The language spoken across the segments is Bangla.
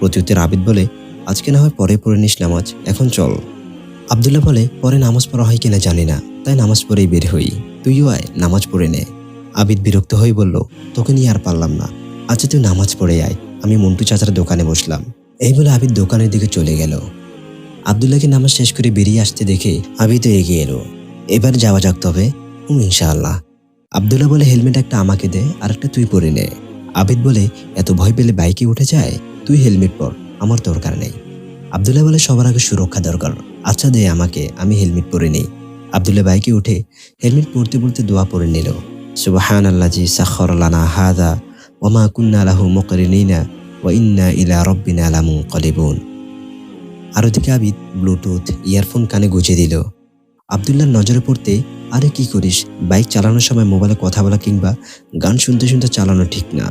প্রত্যুত্তর আবিদ বলে, আজকে না হয় পরে পড়ে নিস নামাজ, এখন চল। আবদুল্লাহ বলে, পরে নামাজ পড়া হয় কিনা জানি না, তাই নামাজ পড়েই বের হই। তুইও আয়, নামাজ পড়ে নে। আবিদ বিরক্ত হয়ে বলল, তোকে নিয়ে আর পারলাম না। আচ্ছা তুই নামাজ পড়ে আয়, আমি মন্টু চাচার দোকানে বসলাম। এই বলে আবিদ দোকানের দিকে চলে গেল। আবদুল্লাহকে নামাজ শেষ করে বেরিয়ে আসতে দেখে আবিদ এগিয়ে এলো। এবার যাওয়া যাক তবে হুম ইনশাআল্লাহ। আবদুল্লাহ বলে, হেলমেট একটা আমাকে দে আর একটা তুই পরে নে। আবিদ বলে, এত ভয় পেলে বাইকে উঠে যায়? তুই হেলমেট পর, আমার দরকার নেই। আবদুল্লাহ বলে, সবার আগে সুরক্ষা দরকার। আচ্ছা দে আমাকে, আমি হেলমেট পরে নেই। আবদুল্লাহ বাইকে উঠে হেলমেট পরতে পরতে দোয়া পরে নিল। সুবাহান আল্লাহ জি সাখর লানা হাদা ওমা কুন্না লাহু মুকরিনিনা, ওয়া ইন্না ইলা রব্বিনা লামুনকালিবুন। আর ওদিকে আবিদ ব্লুটুথ, ইয়ারফোন কানে গুজে দিল। আবদুল্লাহর নজরে পড়তে, আরে কি করিস, বাইক চালানোর সময় মোবাইলে কথা বলা কিংবা গান শুনতে শুনতে চালানো ঠিক না।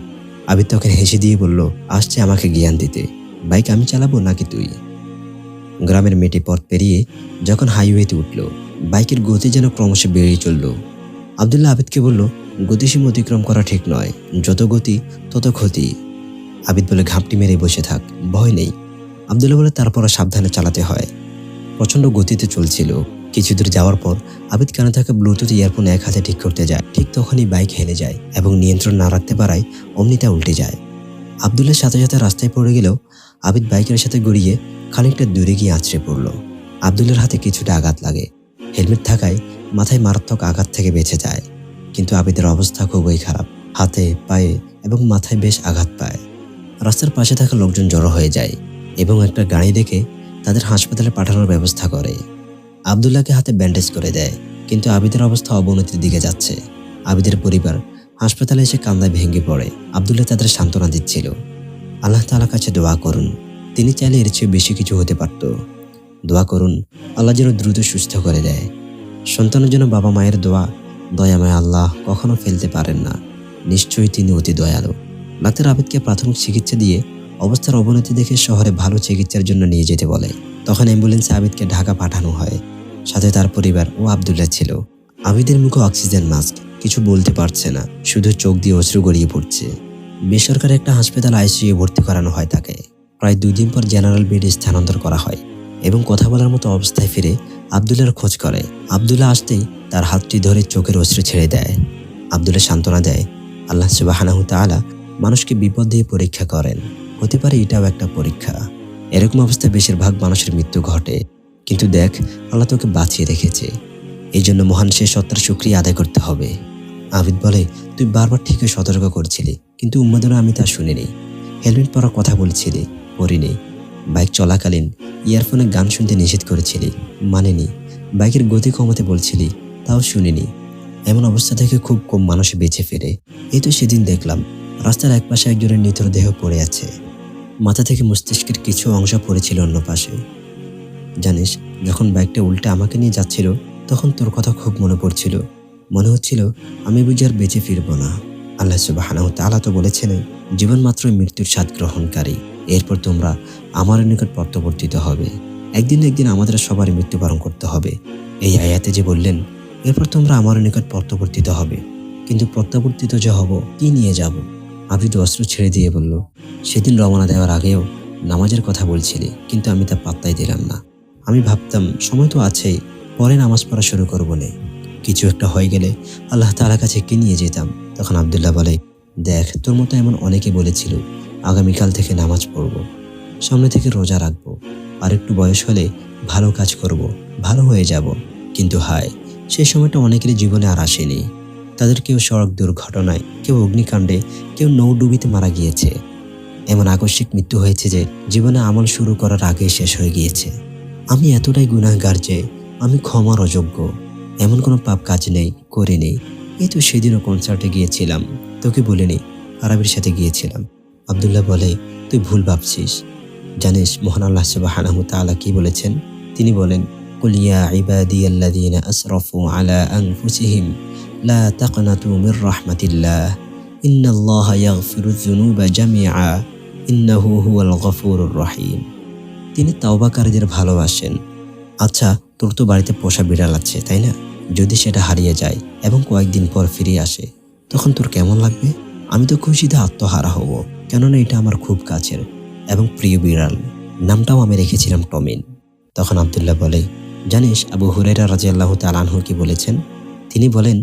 আবিদ তখন হেসে দিয়ে বলল, আসছে আমাকে জ্ঞান দিতে। বাইক আমি চালাবো নাকি তুই? গ্রামের মেটে পথ পেরিয়ে যখন হাইওয়েতে উঠল, বাইকের গতি যেন ক্রমশ বেড়েই চলল। আবদুল্লাহ আবিদকে বলল, গতিসীম অতিক্রম করা ঠিক নয়। যত গতি, তত ক্ষতি। আবিদ বলে, ঘাপটি মেরে বসে থাক, ভয় নেই। আবদুল্লাহ বলে, তারপরও সাবধানে চালাতে হয়। প্রচণ্ড গতিতে চলছিল। কিছু দূর যাওয়ার পর আবিদ কানে থাকা ব্লুটুথ ইয়ারফোন এক হাতে ঠিক করতে যায়। ঠিক তখনই বাইক হেলে যায় এবং নিয়ন্ত্রণ না রাখতে পারায় অমনি তা উল্টে যায়। আবদুল্লার সাথে সাথে রাস্তায় পড়ে গেলেও আবিদ বাইকের সাথে গড়িয়ে খানিকটা দূরে গিয়ে আছড়ে পড়ল। আবদুল্লার হাতে কিছুটা আঘাত লাগে। হেলমেট থাকায় মাথায় মারাত্মক আঘাত থেকে বেঁচে যায়। কিন্তু আবিদের অবস্থা খুবই খারাপ। হাতে, পায়ে এবং মাথায় বেশ আঘাত পায়। রাস্তার পাশে থাকা লোকজন জড়ো হয়ে যায় এবং একটা গাড়ি দেখে তাদের হাসপাতালে পাঠানোর ব্যবস্থা করে। আবদুল্লাহকে হাতে ব্যান্ডেজ করে দেয়, কিন্তু আবিদের অবস্থা অবনতির দিকে যাচ্ছে। আবিদের পরিবার হাসপাতালে এসে কান্দায় ভেঙে পড়ে। আবদুল্লাহ তাদের সান্ত্বনা দিচ্ছিল। আল্লাহ তালার কাছে দোয়া করুন। তিনি চাইলে এর চেয়ে বেশি কিছু হতে পারত। দোয়া করুন, আল্লাহ যেন দ্রুত সুস্থ করে দেয়। সন্তানের জন্য বাবা মায়ের দোয়া দয়াময় আল্লাহ কখনো ফেলতে পারেন না। নিশ্চয়ই তিনি অতি দয়ালু। ডাক্তার আবিদকে প্রাথমিক চিকিৎসা দিয়ে অবস্থার অবনতি দেখে শহরে ভালো চিকিৎসার জন্য নিয়ে যেতে বলে। তখন অ্যাম্বুলেন্সে আবিদকে ঢাকা পাঠানো হয়। সাথে তার পরিবার ও আবদুল্লাহ ছিল। আবিদের মুখে অক্সিজেন মাস্ক, কিছু বলতে পারছে না, শুধু চোখ দিয়ে অশ্রু গড়িয়ে পড়ছে। বেসরকারি একটা হাসপাতাল আইসিইউ ভর্তি করানো হয় তাকে। প্রায় দুই দিন পর জেনারেল বেডে স্থানান্তর করা হয় এবং কথা বলার মতো অবস্থায় ফিরে আবদুল্লার খোঁজ করে। আবদুল্লাহ আসতেই তার হাতটি ধরে চোখের অশ্রু ছেড়ে দেয়। আবদুল্লাহ সান্ত্বনা দেয়, আল্লাহ সুবাহানাহু তাআলা মানুষকে বিপদ দিয়ে পরীক্ষা করেন। হতে পারে এটাও একটা পরীক্ষা। এরকম অবস্থায় বেশিরভাগ মানুষের মৃত্যু ঘটে। কিন্তু দেখ, আল্লাহ তোকে বাঁচিয়ে রেখেছে। এই জন্য মহান সে সত্তার শুক্রিয়া আদায় করতে হবে। আবিদ বলে, তুই বারবার ঠিকই সতর্ক করছিলি, কিন্তু উন্মাদনা আমি তা শুনিনি। হেলমেট পরার কথা বলছিলি, পরিনি। বাইক চলাকালীন ইয়ারফোনে গান শুনতে নিষেধ করেছিলি, মানেনি। বাইকের গতি কমাতে বলছিলি, তাও শুনিনি। এমন অবস্থা থেকে খুব কম মানুষ বেঁচে ফেরে। এই তো সেদিন দেখলাম, রাস্তার এক পাশে একজনের নিথর দেহ পড়ে আছে। মাথা থেকে মস্তিষ্কের কিছু অংশ পড়েছিল অন্য পাশে। জানিস, যখন বাইকটা উল্টে আমাকে নিয়ে যাচ্ছিল, তখন তোর কথা খুব মনে পড়ছিল। মনে হচ্ছিল, আমি বুঝি আর বেঁচে ফিরবো না। আল্লাহ সুবাহানাহ তাআলা তো বলেছেন, জীবন মাত্র মৃত্যুর স্বাদ গ্রহণকারী। এরপর তোমরা আমার নিকট প্রত্যাবর্তিত হবে। একদিন একদিন আমাদের সবারই মৃত্যুবরণ করতে হবে। এই আয়াতে যে বললেন, এরপর তোমরা আমার নিকট প্রত্যাবর্তিত হবে। কিন্তু প্রত্যাবর্তিত যে হব, কি নিয়ে যাব? আবিদ অস্ত্র ছেড়ে দিয়ে বলল, সেদিন রওনা দেওয়ার আগেও নামাজের কথা বলছিলি, কিন্তু আমি তা পাত্তাই দিলাম না। আমি ভাবতাম, সময় তো আছেই, পরে নামাজ পড়া শুরু করব নে। কিছু একটা হয়ে গেলে আল্লাহ তালার কাছে কে নিয়ে যেতাম? তখন আবদুল্লাহ বলে, দেখ, তোর মতো এমন অনেকে বলেছিল, আগামীকাল থেকে নামাজ পড়ব। সামনে থেকে রোজা রাখব। আর একটু বয়স হলে ভালো কাজ করব, ভালো হয়ে যাব। কিন্তু হায় সেই সময়টা অনেকেরই জীবনে আর আসেনি। তাদের কেউ সড়ক দুর্ঘটনায়, কেউ অগ্নিকাণ্ডে, কেউ নৌডুবিতে মারা গিয়েছে। এমন আকস্মিক মৃত্যু হয়েছে যে, জীবনে আমল শুরু করার আগে শেষ হয়ে গিয়েছে। আমি এতটাই গুনাহগার যে আমি ক্ষমার অযোগ্য। এমন কোনো পাপ কাজ নেই, করিনি। এই তো সেদিনও কনসার্টে গিয়েছিলাম। তোকে বলিনি, আরবের সাথে গিয়েছিলাম। আবদুল্লাহ বলে, তুই ভুল ভাবছিস। জানিস, মহান আল্লাহ সুবাহানাহু তালা কী বলেছেন? তিনি বলেন কুলিয়া ইবাদি আল্লাদিন আসরফু আলা আং ফুসিহিম লা তাকনাতু মির রাহমাতিল্লাহ। ইন্নাল্লাহ ইয়াগফিরুয যুনুবা জামিআ। ইন্নাহু হুয়াল গফুরুর রহিম। তিনি তাওবাকারীদের ভালোবাসেন। আচ্ছা তোর তো বাড়িতে পোষা বিড়াল আছে, তাই না? যদি সেটা হারিয়ে যায় এবং কয়েকদিন পর ফিরে আসে, তখন তোর কেমন লাগবে? আমি তো খুশিতে আত্মহারা হব, কেননা এটা আমার খুব কাছের এবং প্রিয় বিড়াল। নামটাও আমি রেখেছিলাম টমিন। তখন আবদুল্লাহ বলে, জানিস, আবু হুরেরা রাজি আল্লাহ তালানহু কি বলেছেন? তিনি বলেন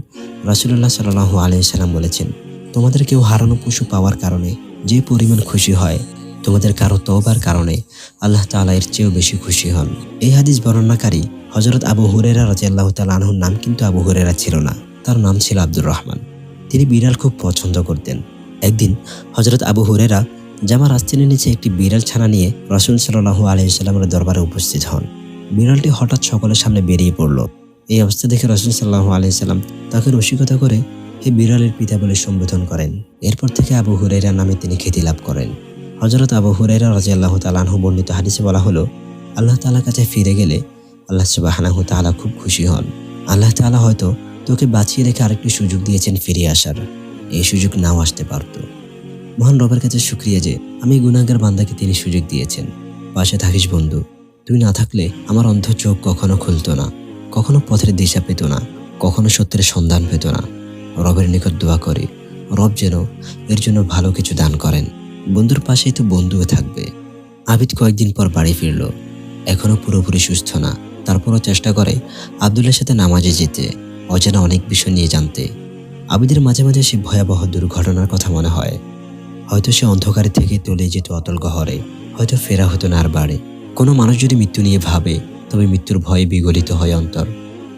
রাসুল্লাহ সাল্লাহ আলিয়াল্লাম বলেছেন, তোমাদের কেউ হারানো পশু পাওয়ার কারণে যে পরিমাণ খুশি হয় তোমাদের কারও তওবার কারণে আল্লাহ তালা এর চেয়েও বেশি খুশি হন। এই হাদিস বর্ণনাকারী হজরত আবু হুরেরা রাজিয়াল্লাহ তাল আনহুর নাম কিন্তু আবু হুরেরা ছিল না। তার নাম ছিল আব্দুর রহমান। তিনি বিড়াল খুব পছন্দ করতেন। একদিন হজরত আবু হুরেরা জামার আস্তিনের নিচে একটি বিড়াল ছানা নিয়ে রসুল সাল্লাহ আলহিসাল্লামের দরবারে উপস্থিত হন। বিড়ালটি হঠাৎ সকলের সামনে বেরিয়ে পড়ল। এই অবস্থা দেখে রসুল সাল্লাহ আলহিসাল্লাম তাকে রসিকতা করে এই বিড়ালের পিতা বলে সম্বোধন করেন। এরপর থেকে আবু হুরেরা নামে তিনি খ্যাতি লাভ করেন। হজরত আবু হুরাইরা রাজি আল্লাহ তালাহু বর্ণিত হাদিসে বলা হলো, আল্লাহ তালার কাছে ফিরে গেলে আল্লাহ সুবাহানাহু তাআলা খুব খুশি হন। আল্লাহ তাআলা হয়তো তোকে বাঁচিয়ে রেখে আরেকটি সুযোগ দিয়েছেন ফিরে আসার। এই সুযোগ নাও আসতে পারত। মহান রবের কাছে শুক্রিয়া যে আমি গুনাগার বান্দাকে তিনি সুযোগ দিয়েছেন। পাশে থাকিস বন্ধু, তুই না থাকলে আমার অন্ধ চোখ কখনো খুলতো না, কখনো পথের দিশা পেত না, কখনো সত্যের সন্ধান পেত না। রবের নিকট দোয়া করি, রব যেন এর জন্য ভালো কিছু দান করেন। বন্ধুর পাশেই তো বন্ধুও থাকবে। আবিদ কয়েকদিন পর বাড়ি ফিরল। এখনও পুরোপুরি সুস্থ না। তারপরও চেষ্টা করে আবদুল্লার সাথে নামাজে যেতে, অজানা অনেক বিষয় নিয়ে জানতে। আবিদের মাঝে মাঝে সে ভয়াবহ দুর্ঘটনার কথা মনে হয়। হয়তো সে অন্ধকারে থেকে তলে যেত অতল গহরে। হয়তো ফেরা হতো না আর বাড়ে। কোনো মানুষ যদি মৃত্যু নিয়ে ভাবে, তবে মৃত্যুর ভয়ে বিগলিত হয় অন্তর।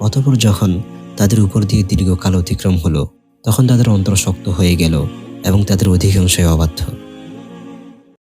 অতপর যখন তাদের উপর দিয়ে দীর্ঘকাল অতিক্রম হলো, তখন তাদের অন্তর শক্ত হয়ে গেল এবং তাদের অধিকাংশই অবাধ্য।